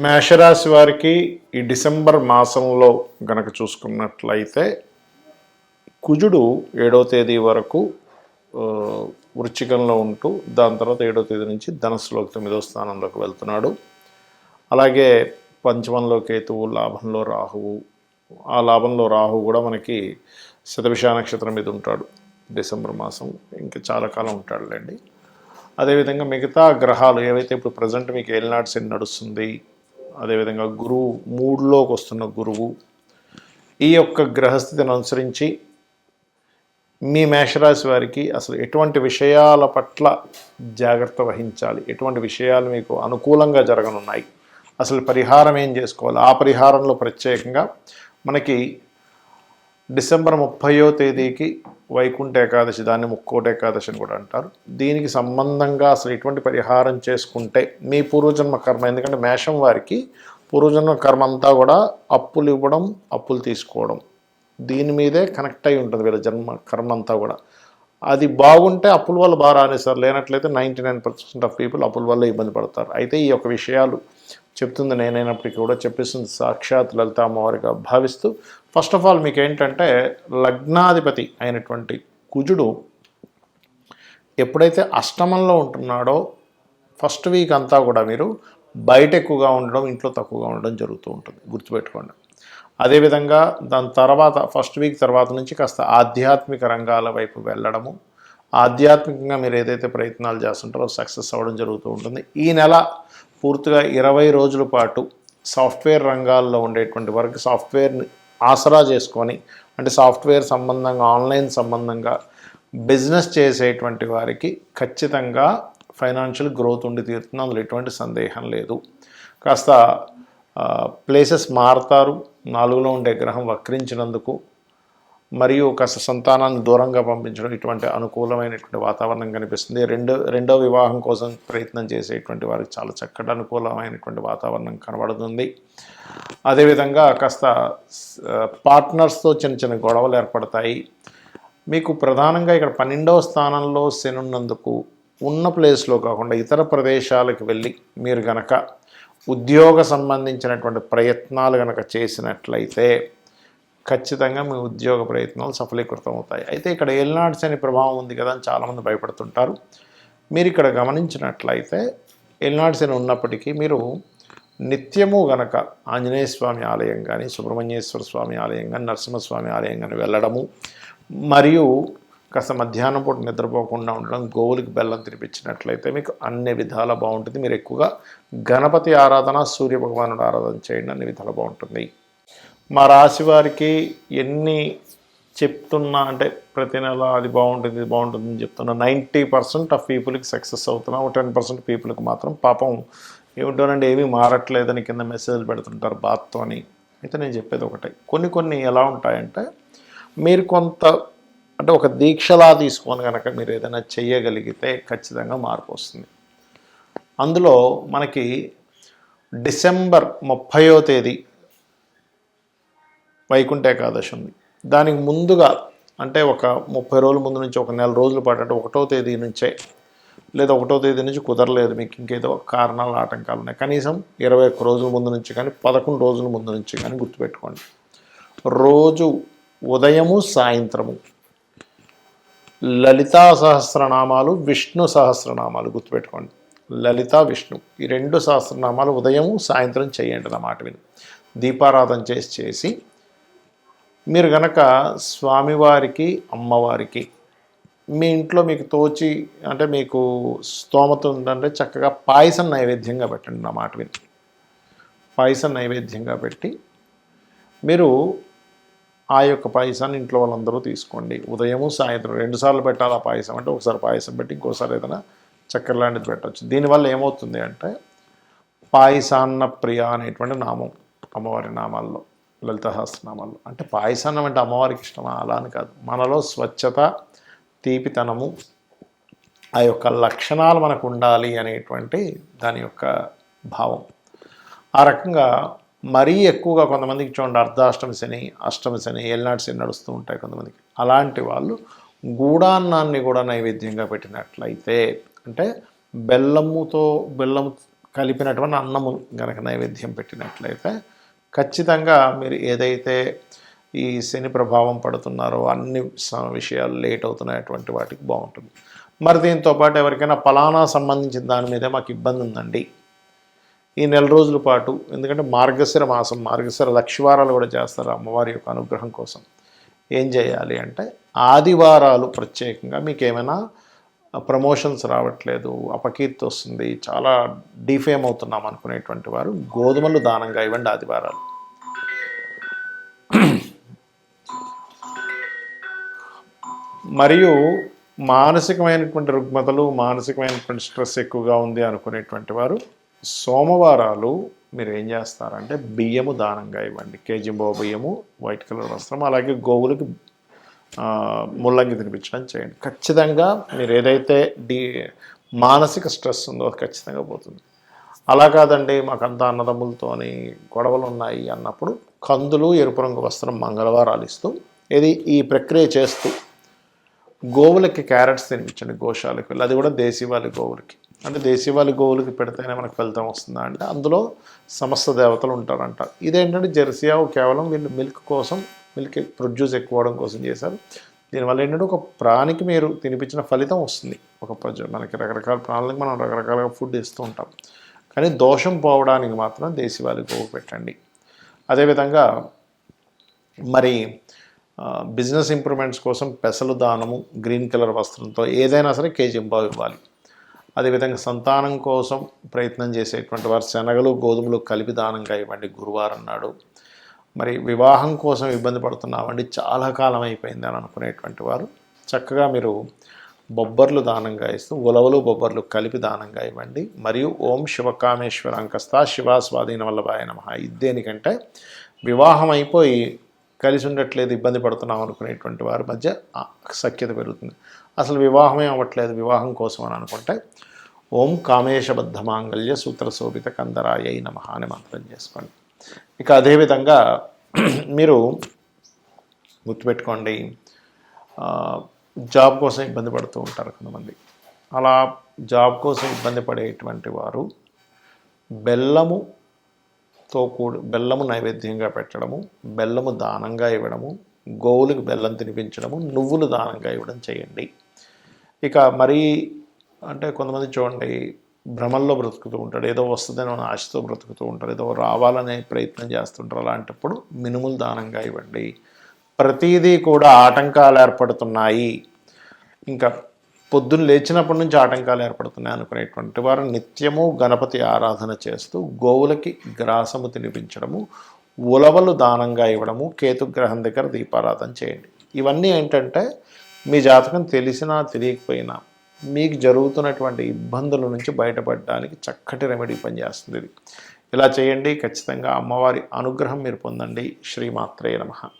మేషరాశి వారికి ఈ డిసెంబర్ మాసంలో గనక చూసుకున్నట్లయితే కుజుడు ఏడో తేదీ వరకు వృచ్చికంలో ఉంటూ దాని తర్వాత ఏడో తేదీ నుంచి ధనస్సులోకి తొమ్మిదో స్థానంలోకి వెళ్తున్నాడు. అలాగే పంచమంలో కేతువు లాభంలో రాహువు ఆ లాభంలో రాహువు కూడా మనకి శతభిష నక్షత్రం మీద ఉంటాడు. డిసెంబర్ మాసం ఇంకా చాలా కాలం ఉంటాడులేండి. అదేవిధంగా మిగతా గ్రహాలు ఏవైతే ఇప్పుడు ప్రజెంట్ మీకు ఏలినాడు శని నడుస్తుంది అదేవిధంగా గురువు మూడులోకి వస్తున్న గురువు ఈ యొక్క గ్రహస్థితిని అనుసరించి మీ మేషరాశి వారికి అసలు ఎటువంటి విషయాల పట్ల జాగ్రత్త వహించాలి? ఎటువంటి విషయాలు మీకు అనుకూలంగా జరగనున్నాయి? అసలు పరిహారం ఏం చేసుకోవాలి? ఆ పరిహారంలో ప్రత్యేకంగా మనకి డిసెంబర్ ముప్పయో తేదీకి వైకుంఠ ఏకాదశి దాన్ని ముక్కోట ఏకాదశి అని కూడా అంటారు. దీనికి సంబంధంగా అసలు ఎటువంటి పరిహారం చేసుకుంటే మీ పూర్వజన్మ కర్మ ఎందుకంటే మేషం వారికి పూర్వజన్మ కర్మ అంతా కూడా అప్పులు ఇవ్వడం అప్పులు తీసుకోవడం దీని మీదే కనెక్ట్ అయి ఉంటుంది వీళ్ళ జన్మ కర్మ అంతా కూడా. అది బాగుంటే అప్పుల వల్ల బాగా రానేసారు లేనట్లయితే ninety nine percent of people అప్పుల వల్ల ఇబ్బంది పడతారు. అయితే ఈ యొక్క విషయాలు చెప్తుంది నేనైనప్పటికీ కూడా చెప్పేసింది సాక్షాత్ లలిత అమ్మవారిగా భావిస్తూ. ఫస్ట్ ఆఫ్ ఆల్ మీకు ఏంటంటే లగ్నాధిపతి అయినటువంటి కుజుడు ఎప్పుడైతే అష్టమంలో ఉంటున్నాడో ఫస్ట్ వీక్ అంతా కూడా మీరు బయట ఎక్కువగా ఉండడం ఇంట్లో తక్కువగా ఉండడం జరుగుతూ ఉంటుంది. గుర్తుపెట్టుకోండి. అదేవిధంగా దాని తర్వాత ఫస్ట్ వీక్ తర్వాత నుంచి కాస్త ఆధ్యాత్మిక రంగాల వైపు వెళ్ళడము ఆధ్యాత్మికంగా మీరు ఏదైతే ప్రయత్నాలు చేస్తుంటారో సక్సెస్ అవ్వడం జరుగుతూ ఉంటుంది. ఈ నెల పూర్తిగా ఇరవై రోజుల పాటు సాఫ్ట్వేర్ రంగాల్లో ఉండేటువంటి వారికి సాఫ్ట్వేర్ని ఆసరా చేసుకొని అంటే సాఫ్ట్వేర్ సంబంధంగా ఆన్లైన్ సంబంధంగా బిజినెస్ చేసేటువంటి వారికి ఖచ్చితంగా ఫైనాన్షియల్ గ్రోత్ ఉండి తీరుతుంది. అందులో ఎటువంటి సందేహం లేదు. కాస్త ప్లేసెస్ మారుతారు. నాలుగులో ఉండే గ్రహం వక్రించినందుకు మరియు కాస్త సంతానాన్ని దూరంగా పంపించడం ఇటువంటి అనుకూలమైనటువంటి వాతావరణం కనిపిస్తుంది. రెండో రెండో వివాహం కోసం ప్రయత్నం చేసేటువంటి వారికి చాలా చక్కటి అనుకూలమైనటువంటి వాతావరణం కనబడుతుంది. అదేవిధంగా కాస్త పార్ట్నర్స్తో చిన్న చిన్న గొడవలు ఏర్పడతాయి. మీకు ప్రధానంగా ఇక్కడ పన్నెండవ స్థానంలో శని ఉన్నందుకు ఉన్న ప్లేస్లో కాకుండా ఇతర ప్రదేశాలకు వెళ్ళి మీరు గనక ఉద్యోగ సంబంధించినటువంటి ప్రయత్నాలు కనుక చేసినట్లయితే ఖచ్చితంగా మీ ఉద్యోగ ప్రయత్నాలు సఫలీకృతం అవుతాయి అయితే ఇక్కడ ఏలినాడు అనే ప్రభావం ఉంది కదా అని చాలామంది భయపడుతుంటారు. మీరు ఇక్కడ గమనించినట్లయితే ఏలినాడు అని ఉన్నప్పటికీ మీరు నిత్యము గనక ఆంజనేయ స్వామి ఆలయం కానీ సుబ్రహ్మణ్యేశ్వర స్వామి ఆలయం కానీ నరసింహస్వామి ఆలయం కానీ వెళ్ళడము మరియు కాస్త మధ్యాహ్నం పూట నిద్రపోకుండా ఉండడం గోవులకి బెల్లం తినిపించినట్లయితే మీకు అన్ని విధాల బాగుంటుంది. మీరు ఎక్కువగా గణపతి ఆరాధన సూర్య భగవానుడు ఆరాధన చేయండి అన్ని విధాలు బాగుంటుంది. మా రాశి వారికి ఎన్ని చెప్తున్నా అంటే ప్రతి నెల అది బాగుంటుంది ఇది బాగుంటుంది అని చెప్తున్నా నైంటీ పర్సెంట్ ఆఫ్ పీపుల్కి సక్సెస్ అవుతున్నా ఒక టెన్ పర్సెంట్ పీపుల్కి మాత్రం పాపం ఏమిటోనండి ఏమీ మారట్లేదని కింద మెసేజ్లు పెడుతుంటారు బాత్తో అని. అయితే నేను చెప్పేది ఒకటే. కొన్ని కొన్ని ఎలా ఉంటాయంటే మీరు కొంత అంటే ఒక దీక్షలా తీసుకొని కనుక మీరు ఏదైనా చేయగలిగితే ఖచ్చితంగా మార్పు వస్తుంది. అందులో మనకి డిసెంబర్ ముప్పయో తేదీ వైకుంఠ ఏకాదశి ఉంది. దానికి ముందుగా అంటే ఒక ముప్పై రోజుల ముందు నుంచి ఒక నెల రోజుల పాటు అంటే ఒకటో తేదీ నుంచే లేదా ఒకటో తేదీ నుంచి కుదరలేదు మీకు ఇంకేదో కారణాలు ఆటంకాలు ఉన్నాయి. కనీసం ఇరవై ఒక్క రోజుల ముందు నుంచి కానీ పదకొండు రోజుల ముందు నుంచి కానీ గుర్తుపెట్టుకోండి. రోజు ఉదయము సాయంత్రము. లలితా సహస్రనామాలు విష్ణు సహస్రనామాలు గుర్తుపెట్టుకోండి. లలిత విష్ణు ఈ రెండు సహస్రనామాలు ఉదయము సాయంత్రం చేయండి అన్నమాట విని. దీపారాధన చేసి చేసి మీరు గనక స్వామివారికి అమ్మవారికి మీ ఇంట్లో మీకు తోచి అంటే మీకు స్తోమత ఉందంటే చక్కగా పాయసం నైవేద్యంగా పెట్టండి నా మాట విని. పాయసం నైవేద్యంగా పెట్టి మీరు ఆ యొక్క పాయసాన్ని ఇంట్లో వాళ్ళందరూ తీసుకోండి. ఉదయము సాయంత్రం రెండుసార్లు పెట్టాలి ఆ పాయసం అంటే ఒకసారి పాయసం పెట్టి ఇంకోసారి ఏదైనా చక్కెర లాంటిది పెట్టచ్చు. దీనివల్ల ఏమవుతుంది అంటే పాయసాన్న ప్రియ అనేటువంటి నామం అమ్మవారి నామాల్లో. లలిత అంటే పాయసాన్నం అంటే అమ్మవారికి ఇష్టమా? అలా అని కాదు. మనలో స్వచ్ఛత తీపితనము ఆ యొక్క లక్షణాలు మనకు ఉండాలి అనేటువంటి దాని యొక్క భావం. ఆ రకంగా మరీ ఎక్కువగా కొంతమందికి చూడండి అర్ధాష్టమి శని అష్టమి శని ఏళ్ళనాటి శని నడుస్తూ ఉంటాయి కొంతమందికి. అలాంటి వాళ్ళు గూడాన్నాన్ని కూడా నైవేద్యంగా పెట్టినట్లయితే అంటే బెల్లముతో బెల్లం కలిపినటువంటి అన్నము గనక నైవేద్యం పెట్టినట్లయితే ఖచ్చితంగా మీరు ఏదైతే ఈ శని ప్రభావం పడుతున్నారో అన్ని స- విషయాలు లేట్ అవుతున్నటువంటి వాటికి బాగుంటుంది. మరి దీంతో పాటు ఎవరికైనా ఫలానా సంబంధించిన దాని మీదే మాకు ఇబ్బంది ఉందండి. ఈ నెల రోజుల పాటు ఎందుకంటే మార్గశిర మాసం మార్గశిర లక్షవారాలు కూడా చేస్తారు అమ్మవారి యొక్క అనుగ్రహం కోసం. ఏం చేయాలి అంటే ఆదివారాలు ప్రత్యేకంగా మీకు ఏమైనా ప్రమోషన్స్ రావట్లేదు అపకీర్తి వస్తుంది చాలా డిఫేమ్ అవుతున్నాం అనుకునేటువంటి వారు గోధుమలు దానంగా ఇవ్వండి ఆదివారాలు. మరియు మానసికమైనటువంటి రుగ్మతలు మానసికమైనటువంటి స్ట్రెస్ ఎక్కువగా ఉంది అనుకునేటువంటి వారు సోమవారాలు మీరు ఏం చేస్తారంటే బియ్యము దానంగా ఇవ్వండి. కేజీ బియ్యము వైట్ కలర్ వస్త్రం అలాగే గోవులకి ముల్లంగి తినిపించడం చేయండి. ఖచ్చితంగా మీరు ఏదైతే డీ మానసిక స్ట్రెస్ ఉందో అది ఖచ్చితంగా పోతుంది. అలా కాదండి మాకంతా అన్నదమ్ములతోని గొడవలు ఉన్నాయి అన్నప్పుడు కందులు ఎరుపు రంగు వస్త్రం మంగళవారాలు ఇస్తూ ఇది ఈ ప్రక్రియ చేస్తూ గోవులకి క్యారెట్స్ తినిపించండి గోశాలకు వెళ్ళి. అది కూడా దేశీవాలి గోవులకి. అంటే దేశీవాలి గోవులకి పెడితేనే మనకు ఫలితం వస్తుందా అంటే అందులో సమస్త దేవతలు ఉంటారంట. ఇదేంటంటే జెర్సీ ఆవు కేవలం వీళ్ళు మిల్క్ కోసం మిల్క్ ప్రొడ్యూస్ ఎక్కువ అవడం కోసం చేశారు. దీనివల్ల ఏంటంటే ఒక ప్రాణికి మీరు తినిపించిన ఫలితం వస్తుంది. ఒక ప్రజ మనకి రకరకాల ప్రాణులకు మనం రకరకాల ఫుడ్ ఇస్తూ ఉంటాం. కానీ దోషం పోవడానికి మాత్రం దేశీవాలి గోవు పెట్టండి. అదేవిధంగా మరి బిజినెస్ ఇంప్రూవ్మెంట్స్ కోసం పెసలు దానము గ్రీన్ కలర్ వస్త్రంతో ఏదైనా సరే కేజీ ఇంబావు ఇవ్వాలి. అదేవిధంగా సంతానం కోసం ప్రయత్నం చేసేటువంటి వారు శనగలు గోధుమలు కలిపి దానంగా ఇవ్వండి గురువారం నాడు. మరి వివాహం కోసం ఇబ్బంది పడుతున్నామండి. చాలా కాలం అయిపోయింది అని అనుకునేటువంటి వారు. చక్కగా మీరు బొబ్బర్లు దానంగా ఇస్తూ ఉలవలు బొబ్బర్లు కలిపి దానంగా ఇవ్వండి. మరియు ఓం శివకామేశ్వర అంకస్త శివాస్వాధీన వల్లభాయ నమ. ఇదేనికంటే దేనికంటే వివాహం అయిపోయి కలిసి ఉండట్లేదు ఇబ్బంది పడుతున్నాం అనుకునేటువంటి వారి మధ్య సఖ్యత పెరుగుతుంది. అసలు వివాహమే అవ్వట్లేదు వివాహం కోసం అని అనుకుంటే ఓం కామేశబద్ధ మాంగళ్య సూత్ర శోభిత కందరాయ నమ అని మంత్రం చేసుకోండి. ఇక అదేవిధంగా మీరు గుర్తుపెట్టుకోండి జాబ్ కోసం ఇబ్బంది పడుతూ ఉంటారు కొంతమంది. అలా జాబ్ కోసం ఇబ్బంది పడేటువంటి వారు బెల్లముతో కూడి బెల్లము నైవేద్యంగా పెట్టడము బెల్లము దానంగా ఇవ్వడము గోవులకు బెల్లం తినిపించడము నువ్వులు దానంగా ఇవ్వడం చేయండి. ఇక మరీ అంటే కొంతమంది చూడండి భ్రమల్లో బ్రతుకుతూ ఉంటాడు. ఏదో వస్తుందని ఆశతో బ్రతుకుతూ ఉంటాడు. ఏదో రావాలనే ప్రయత్నం చేస్తుంటారు అలాంటప్పుడు మినుములు దానంగా ఇవ్వండి. ప్రతిదీ కూడా ఆటంకాలు ఏర్పడుతున్నాయి. ఇంకా పొద్దున్న లేచినప్పటి నుంచి ఆటంకాలు ఏర్పడుతున్నాయి అనుకునేటువంటి వారు నిత్యము గణపతి ఆరాధన చేస్తూ గోవులకి గ్రాసము తినిపించడము ఉలవలు దానంగా ఇవ్వడము కేతుగ్రహం దగ్గర దీపారాధన చేయండి. ఇవన్నీ ఏంటంటే మీ జాతకం తెలిసినా తెలియకపోయినా మీకు జరుగుతున్నటువంటి ఇబ్బందుల నుంచి బయటపడడానికి చక్కటి రెమెడీ పనిచేస్తుంది ఇది. ఇలా చేయండి. ఖచ్చితంగా అమ్మవారి అనుగ్రహం మీరు పొందండి. శ్రీమాత్రే నమః.